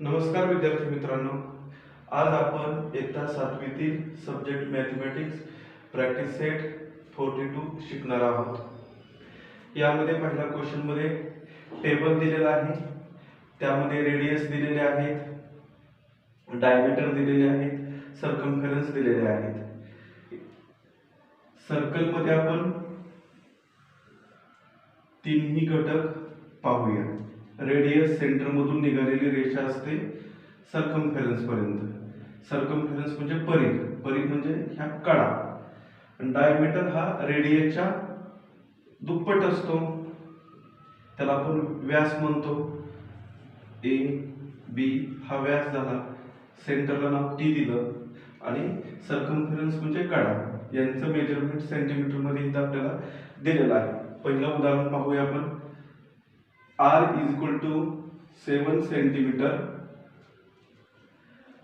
नमस्कार विद्यार्थी मित्रांनो. आज आपण इयत्ता सातवीतील subject mathematics practice set forty two शिकणार आहोत. यामध्ये पहिल्या क्वेश्चनमध्ये टेबल दिलेला आहे. त्यामध्ये रेडियस दिलेले आहेत. डायमीटर दिलेले आहेत. सर्कमफरन्स दिलेले आहेत. सर्कलमध्ये आपण तिन्ही घटक पाहूया. रेडियस सेंटरमधून निघालेली रेषा असते सर्कमफेरन्सपर्यंत सर्कमफेरन्स म्हणजे परिघ. परिघ म्हणजे ह्या कडा. डायमीटर हा रेडियसच्या दुप्पट असतो. त्याला आपण व्यास म्हणतो. ए बी हा व्यास झाला. सेंटरला नाव टी दिलं. आणि सर्कमफेरन्स म्हणजे कडा. यांचं मेजरमेंट सेंटीमीटरमध्ये इथं आपल्याला दिलेलं आहे. पहिलं उदाहरण पाहूया आपण. R is equal to seven centimetre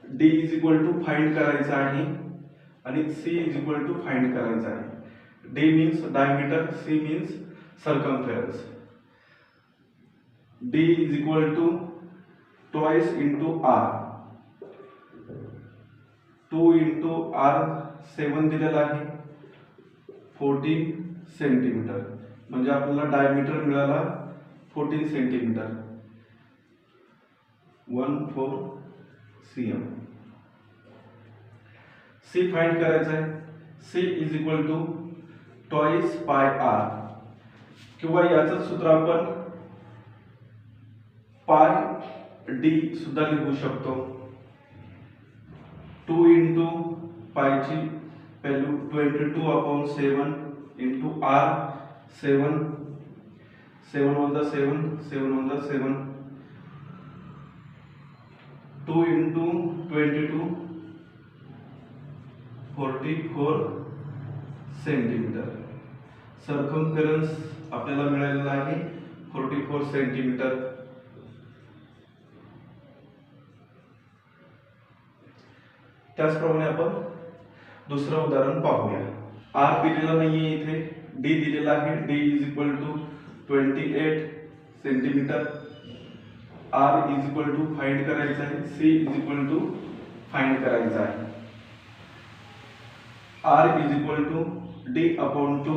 D is equal to find करायचं आहे आणि C is equal to find करायचं आहे. D means diameter C means circumference D is equal to twice into R two into R seven दिलेला आहे. Fourteen centimetre म्हणजे आपल्याला diameter मिळाला fourteen centimetre one four C M C find करायचं C is equal to twice pi R किंवा सूत्र आपण पाय डी सुद्धा लिहू शकतो. Two into पायची value twenty two upon seven into R seven seven one जा सेवन सेवन वन जा seven. Two into twenty two forty four centimetre circumference आपल्याला मिळालेला आहे फोर्टी फोर सेंटीमीटर त्याचप्रमाणे आपण दुसरं उदाहरण पाहूया. आर दिलेला नाहीये इथे. डी दिलेला आहे. D is equal to twenty eight centimetre. R is equal to find करायचं आहे. C is equal to find करायचं आहे. R is equal to D upon two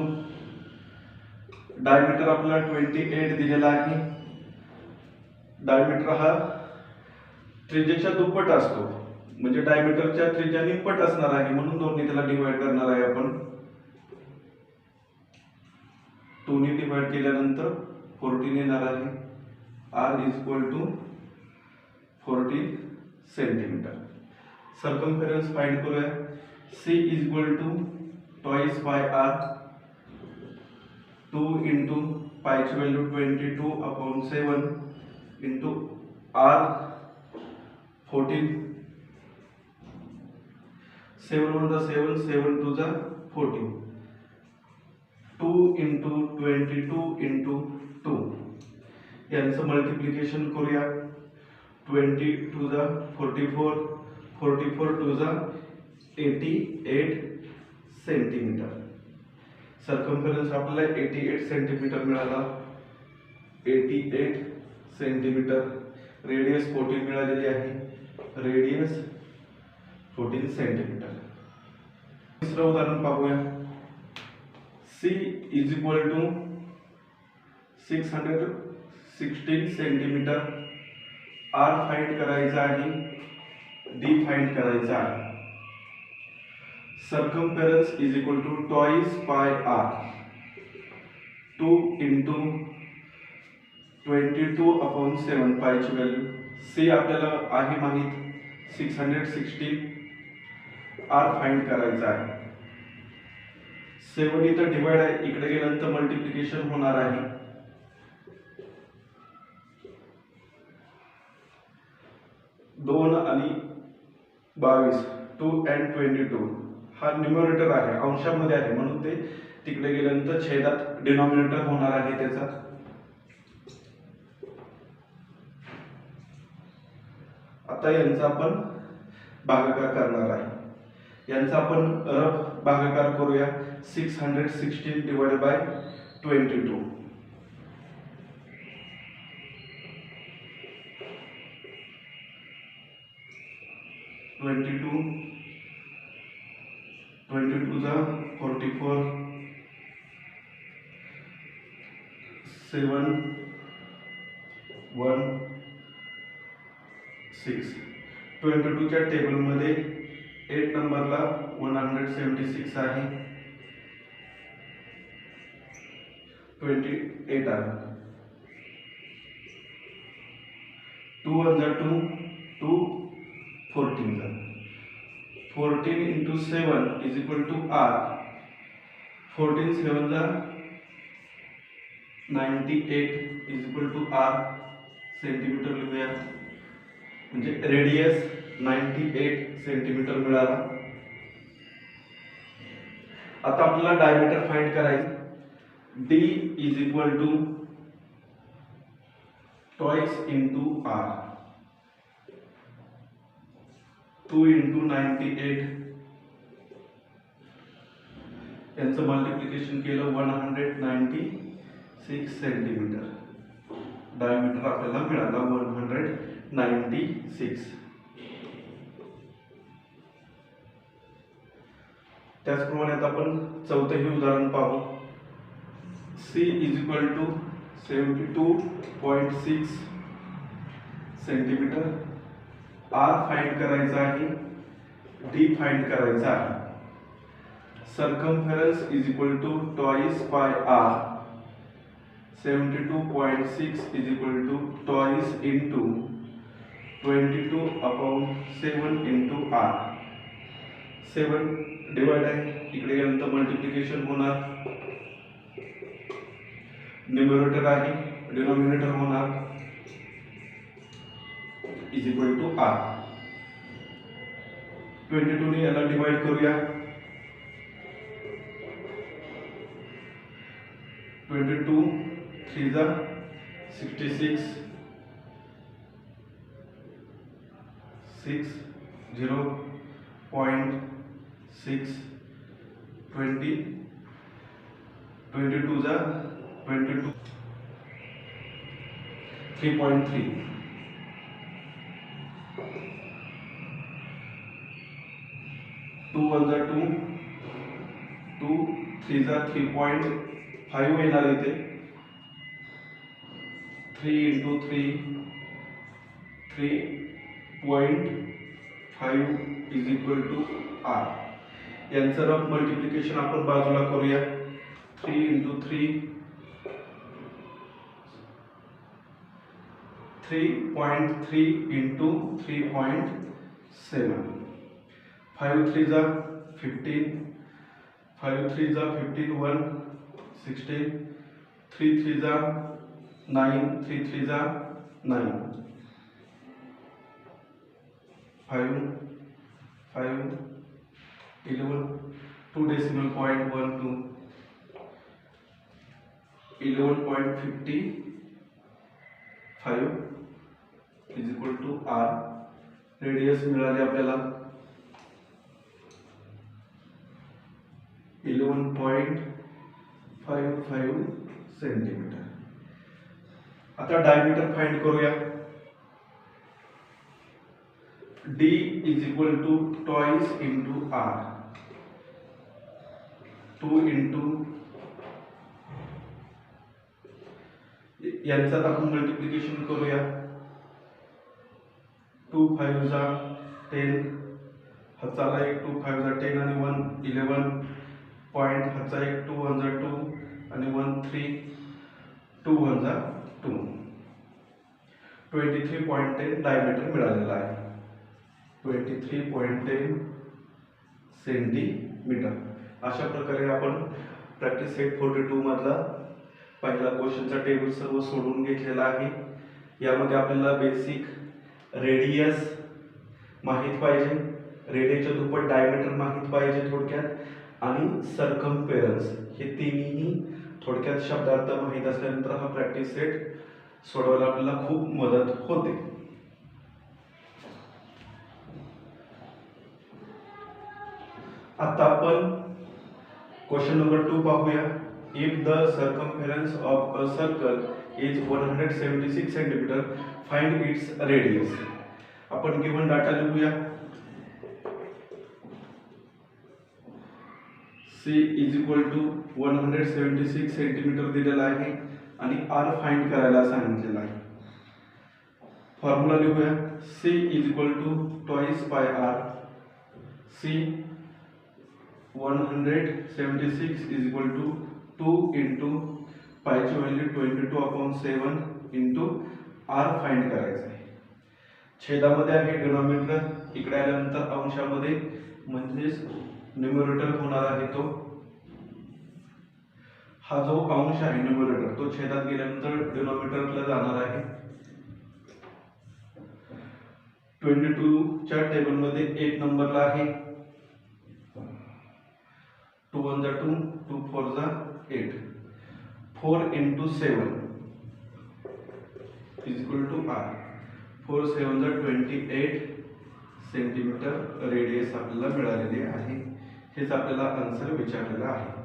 diameter आपल्याला ट्वेंटी एट दिलेला आहे. डायमीटर हा त्रिज्याच्या दुप्पट असतो. म्हणजे डायमीटरच्या त्रिज्या पट असणार आहे. म्हणून दोन्ही त्याला डिवाइड करणार आहे आपण. टूने डिवाइड केल्यानंतर फोर्टीन येणार आहे. R is equal to fourteen centimetre. Circumference find करूया. C is equal to twice by R two into पायची value twenty two upon seven into R fourteen seven one the seven seven two the fourteen two into twenty two into two यांचं multiplication करूया. Twenty two the forty four forty four two the eighty eight centimetre circumference आपल्याला eighty eight centimetre मिळाला. Eighty eight centimetre radius fourteen मिळालेली आहे. Radius fourteen centimetre तिसरं उदाहरण पाहूया. C is equal to six hundred sixteen centimetre R find करायचा आहे D find करायचा आहे. Circumference is equal to twice pi R two into twenty two upon seven पायची value C आपल्याला आहे माहीत six hundred sixteen R find करायचा आहे. सेवन इथं डिवाइड आहे. इकडे गेल्यानंतर मल्टिप्लिकेशन होणार आहे. दोन आणि बावीस टू अँड ट्वेंटी टू हा न्युमरेटर आहे अंशामध्ये आहे. म्हणून ते तिकडे गेल्यानंतर छेदात डिनॉमिनेटर होणार आहे त्याचा. आता यांचा आपण भागाकार करणार आहे. यांचा आपण रफ भागाकार करूया. Six hundred sixteen divide by twenty two twenty two twenty two जा forty four seven one six twenty टूच्या टेबलमध्ये एट नंबरला वन हंड्रेड सेवन्टी सिक्स आहे. ट्वेंटी एट आहे. टू वन जा टू टू फोर्टीन जा fourteen into seven is equal to R fourteen seven जा ninety eight is equal to R centimetre लिहूया radius ninety eight centimetre मिळाला. आता आपल्याला diameter find करायचं. D is equal to twice into R two into ninety eight. यांचं multiplication केलं one hundred ninety six centimetre diameter आपल्याला मिळाला one hundred ninety six त्याचप्रमाणे आता आपण चौथंही उदाहरण पाहू. C is equal to seventy two point six centimetre R find करायचा आहे. डी फाईंड करायचा आहे. Circumference is equal to twice pi R seventy two point six is equal to twice into twenty two upon seven into R seven divide आहे. इकडे गेल्यानंतर multiplication होणार. Numerator आहे denominator होणार. Is equal to R twenty two ने याला divide करूया. Twenty two three जा sixty six six zero point six twenty twenty two जा twenty two three point three two one जा टू टू थ्री जा three point five येणार इथे. Three into three three point five is equal to R यांचं rough multiplication आपण बाजूला करूया. Three into three three point three into three point seven five three जा fifteen five three जा fifteen one sixteen three three जा nine three three जा nine five five eleven two decimal point one two eleven point fifty five is equal to R radius मिळाले आपल्याला. Eleven point five five centimetre आता diameter find करूया. D is equal to twice into R two into यांचं आपण multiplication करूया. Two five झा ten हचाला एक टू फाईव्ह झा टेन आणि वन इलेवन पॉईंट हाचा एक टू वन झा टू आणि वन थ्री टू वन झा two twenty three point ten diameter मिळालेला आहे. Twenty three point ten centimetre अशा प्रकारे आपण प्रॅक्टिस सेट फोर्टी टू मधला पहिला क्वेश्चनचा टेबल सर्व सोडून घेतलेला आहे. यामध्ये आपल्याला बेसिक रेडियस माहीत पाहिजे. रेडियसच्या दुप्पट डायमीटर माहीत पाहिजे थोडक्यात. आणि सरकमपेरन्स हे तिन्ही थोडक्यात शब्दार्थ माहीत असल्यानंतर हा प्रॅक्टिस सेट सोडवायला आपल्याला खूप मदत होते. आता आपण क्वेश्चन नंबर टू पाहूया. If the circumference of a circle is one hundred seventy six centimetre find its radius आपण गिवन डाटा लिहूया. C is equal to one hundred seventy six centimetre दिलेला आहे आणि आर फाइंड करायला सांगितलेला आहे. Formula लिहूया. C is equal to twice by R C one hundred seventy six is equal to two into पायची value twenty two upon seven into R find करायचं आहे. छेदामध्ये आहे डिनॉमिनेटर इकडे आल्यानंतर अंशामध्ये म्हणजेच न्युमरेटर होणार आहे तो. हा जो अंश आहे न्युमरेटर तो छेदात गेल्यानंतर डिनॉमिनेटरला जाणार आहे. ट्वेंटी टू च्या टेबलमध्ये एक नंबरला आहे. टू वन जा टू टू फोर जा eight. Four into seven is equal to R. Four seven जा ट्वेंटी एट सेंटीमीटर रेडियस आपल्याला मिळालेले आहे. हेच आपल्याला आन्सर विचारलेलं आहे.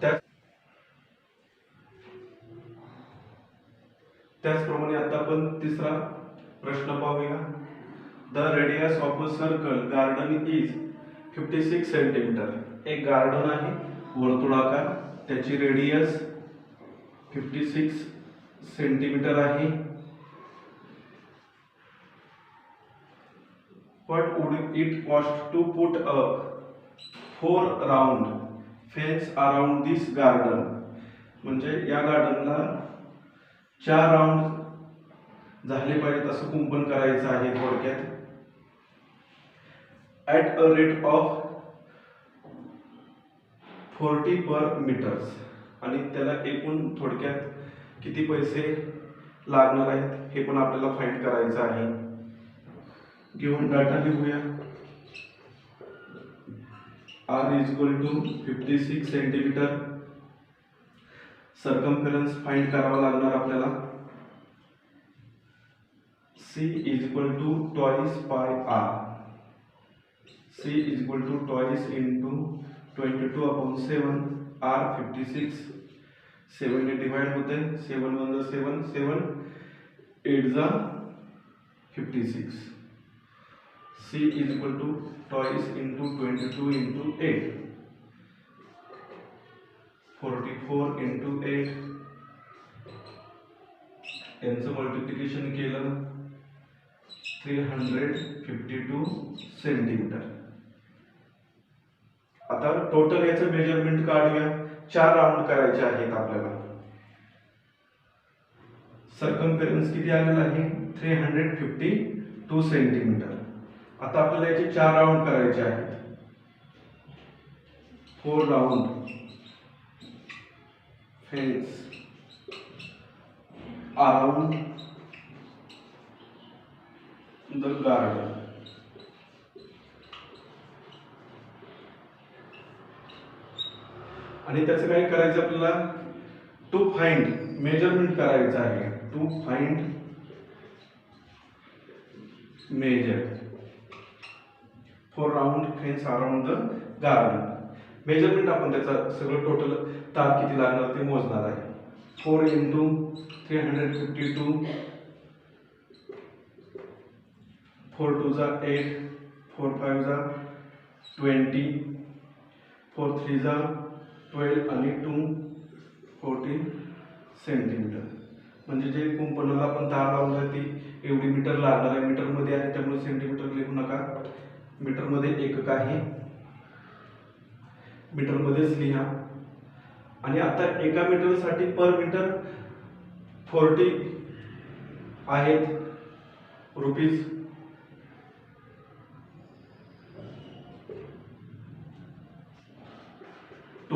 त्या- त्याचप्रमाणे आता आपण तिसरा प्रश्न पाहूया. The radius of a circle garden is fifty six centimetre एक गार्डन आहे वर्तुळाकार त्याची रेडियस फिफ्टी सिक्स सेंटीमीटर आहे. What would it cost to put a four round fence around this garden? म्हणजे या गार्डनला चार राऊंड झाले पाहिजेत असं कुंपण करायचं आहे थोडक्यात. At a rate of forty per metres आणि त्याला एकूण थोडक्यात किती पैसे लागणार आहेत हे पण आपल्याला फाईंड करायचं आहे. घेऊन डाटा लिहूया. R is equal to fifty six centimetre circumference find करावा लागणार आपल्याला. C is equal to twice pi R C is equal to twice into twenty two upon seven R fifty six सेवनने divide होते seven one जा seven seven eight जा fifty six C is equal to twice into 22 into 8. 44 into 8. यांचं multiplication केलं three hundred fifty two centimetre आता total याचं measurement काढूया. चार round करायचे आहेत आपल्याला. सरकमफेरन्स किती आलेला आहे? Three hundred fifty two centimetre आता आपल्याला याचे चार राऊंड करायचे आहेत. Four round fence around the garden आणि त्याचं काय करायचं आपल्याला? टू फाइंड मेजरमेंट करायचं आहे. To find measure four round fence around the garden measurement आपण त्याचा सगळं टोटल तार किती लागणार ते मोजणार आहे. Four into three hundred fifty two four two जा एट फोर फाईव्ह जा ट्वेंटी फोर थ्री जा ट्वेल्व आणि टू फोर्टीन सेंटीमीटर. म्हणजे जे कुंपणाला आपण तार लावलं आहे ती एवढी मीटर लागणार आहे. मीटरमध्ये आहे त्यामुळे सेंटीमीटर लिहू नका. मीटरमध्ये एकक आहे? मीटरमध्येच लिहा. आणि आता एका मीटरसाठी पर मीटर फोर्टी आहेत rupees.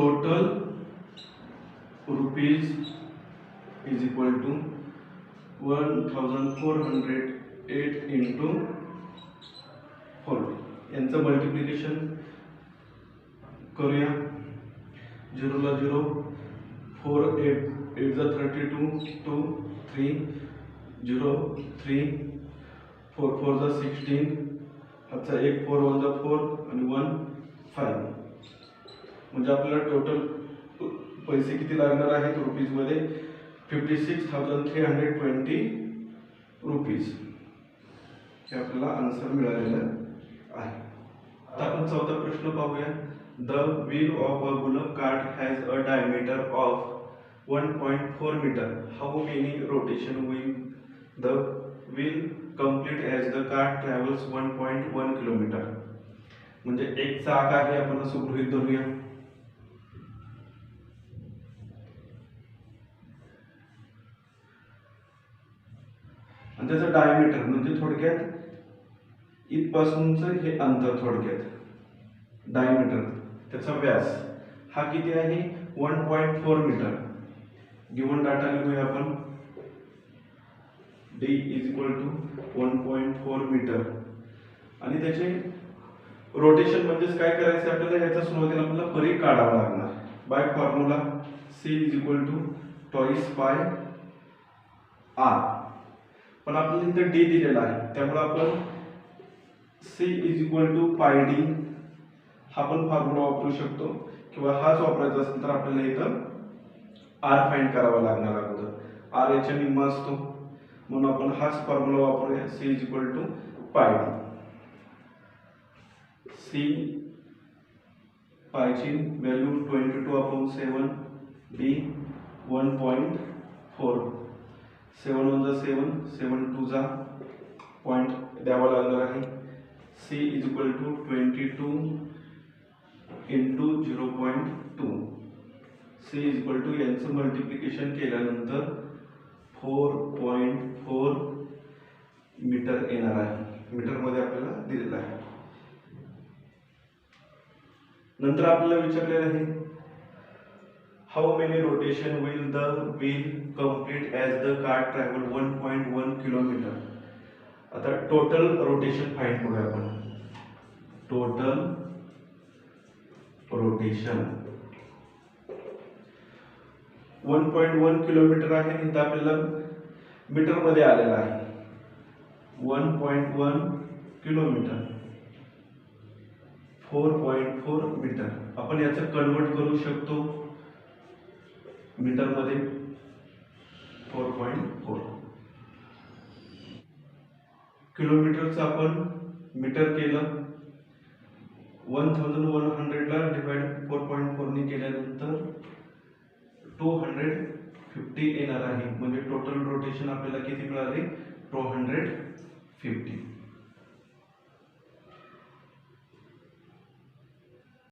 Total rupees is equal to one into four hundred eight यांचं मल्टिप्लिकेशन करूया. झिरोला झिरो फोर एट एट जा thirty two two three zero three four four जा सिक्स्टीन हा एक फोर वन जा फोर आणि वन फाईव्ह म्हणजे आपल्याला टोटल पैसे किती लागणार आहेत रुपीजमध्ये? Fifty six thousand three hundred twenty rupees. हे आपल्याला आन्सर मिळालेलं आहे. आता आपण चौथा प्रश्न पाहूया. The wheel of a gulab card has a diameter of one point four metre how many rotation will the wheel complete as the card travels one point one kilometre म्हणजे एक चाक आहे आपण असं गृहित धरूया. आणि त्याचं डायमीटर म्हणजे थोडक्यात इथपासूनचं हे अंतर थोडक्यात. डायमीटर त्याचा व्यास हा किती आहे? One point four metre given data लिहूया आपण. D is equal to one point four metre आणि त्याचे रोटेशन म्हणजेच काय करायचं? आपल्याला याचा सुरुवातीला आपल्याला परीघ काढावा लागणार. By formula C is equal to twice by R पण आपल्याला इथं डी दिलेला आहे. त्यामुळे आपण C is equal to pi D हा पण फॉर्म्युला वापरू शकतो. किंवा हाच वापरायचा असेल तर आपल्याला इथं आर फाईंड करावा लागणार अगोदर. आर याच्या निम्मा असतो. म्हणून आपण हाच फॉर्म्युला वापरूया. C is equal to pi D C पायची value twenty two upon seven D one point four seven one जा सेवन सेवन टू जा पॉईंट द्यावा लागणार आहे. C is equal to twenty two into zero point two C is equal to यांचं multiplication केल्यानंतर four point four metre येणार आहे. मीटरमध्ये आपल्याला दिलेलं आहे. नंतर आपल्याला विचारलेलं आहे how many rotation will the wheel complete as the car travel one point one kilometre आता टोटल रोटेशन फाईन करूया आपण. Total rotation one point one kilometre आहे इथं आपल्याला मीटरमध्ये आलेला आहे. One point one kilometre four point four metre आपण याचं कन्वर्ट करू शकतो. मीटरमध्ये फोर पॉईंट फोर किलोमीटरचं आपण मीटर केलं. वन थाउजंड वन हंड्रेडला डिवाइड फोर पॉईंट फोरने केल्यानंतर टू हंड्रेड फिफ्टी येणार आहे. म्हणजे टोटल रोटेशन आपल्याला किती मिळाले? Two hundred fifty